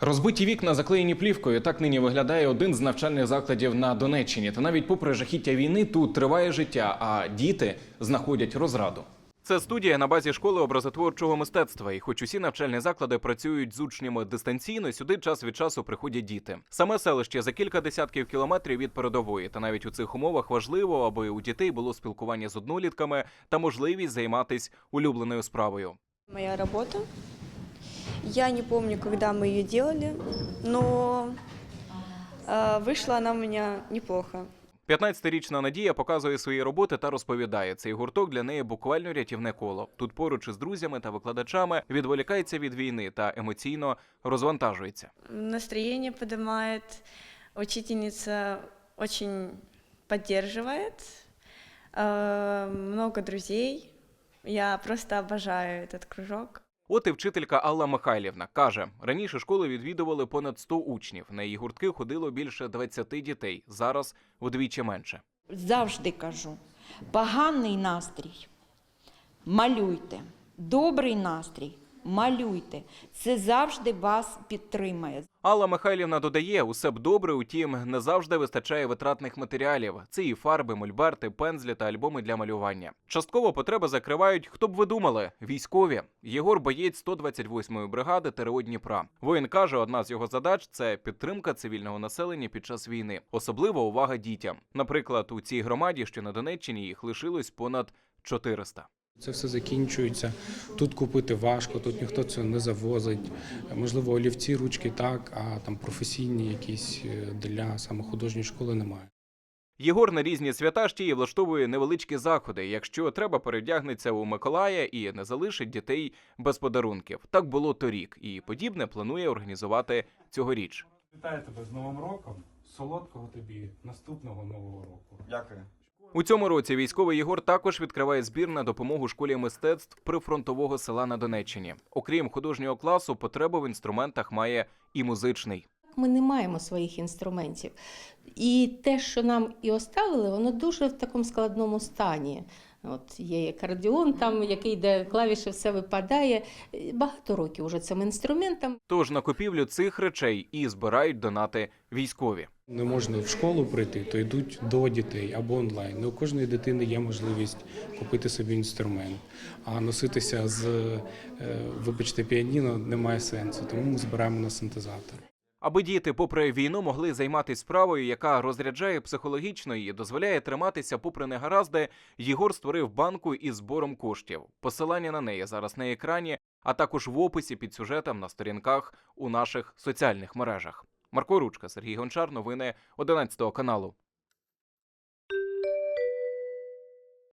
Розбиті вікна заклеєні плівкою. Так нині виглядає один з навчальних закладів на Донеччині. Та навіть попри жахіття війни тут триває життя, а діти знаходять розраду. Це студія на базі школи образотворчого мистецтва. І хоч усі навчальні заклади працюють з учнями дистанційно, сюди час від часу приходять діти. Саме селище за кілька десятків кілометрів від передової. Та навіть у цих умовах важливо, аби у дітей було спілкування з однолітками та можливість займатися улюбленою справою. Моя работа. Я не помню, когда мы ее делали, но э, вышла она у меня неплохо. 15-річна Надія показує свої роботи та розповідає, цей гурток для неї буквально рятівне коло. Тут поруч із друзями та викладачами відволікається від війни та емоційно розвантажується. Настроение поднимает, учительница очень поддерживает, э, много друзей. Я просто обожаю этот кружок. От і вчителька Алла Михайлівна каже: раніше школи відвідували понад 100 учнів. На її гуртки ходило більше 20 дітей. Зараз вдвічі менше. завжди кажу: поганий настрій малюйте, добрий настрій малюйте. Це завжди вас підтримає. Алла Михайлівна додає, усе б добре, утім, не завжди вистачає витратних матеріалів. Це і фарби, мольберти, пензлі та альбоми для малювання. Частково потреби закривають, хто б ви думали, військові. Єгор боєць 128-ї бригади ТРО Дніпра. Воїн каже, одна з його задач це підтримка цивільного населення під час війни, особлива увага дітям. Наприклад, у цій громаді, що на Донеччині, їх лишилось понад 400. Це все закінчується. Тут купити важко, тут ніхто це не завозить. Можливо, олівці, ручки так, а там професійні якісь е, для саме художньої школи немає. Єгор на різні свята ще й влаштовує невеличкі заходи. Якщо треба, перевдягнеться у Миколая і не залишить дітей без подарунків. Так було торік, і подібне планує організувати цьогоріч. Вітаю тебе з Новим роком. Солодкого тобі наступного нового року. Дякую. У цьому році військовий Єгор також відкриває збір на допомогу школі мистецтв прифронтового села на Донеччині. Окрім художнього класу, потребу в інструментах має і музичний. Ми не маємо своїх інструментів. І те, що нам і оставили, воно дуже в такому складному стані. От є акордіон, там який де клавіші все випадає. Багато років уже цим інструментам. Тож на купівлю цих речей і збирають донати військові. Не можна в школу прийти, то йдуть до дітей або онлайн. Не у кожної дитини є можливість купити собі інструмент, а носитися з, е, вибачте, піаніно немає сенсу, тому ми збираємо на синтезатор. Аби діти, попри війну, могли займатися справою, яка розряджає психологічно і дозволяє триматися попри негаразди, Єгор створив банку із збором коштів. Посилання на неї зараз на екрані, а також в описі під сюжетом на сторінках у наших соціальних мережах. Марко Ручка, Сергій Гончар, новини 11 каналу.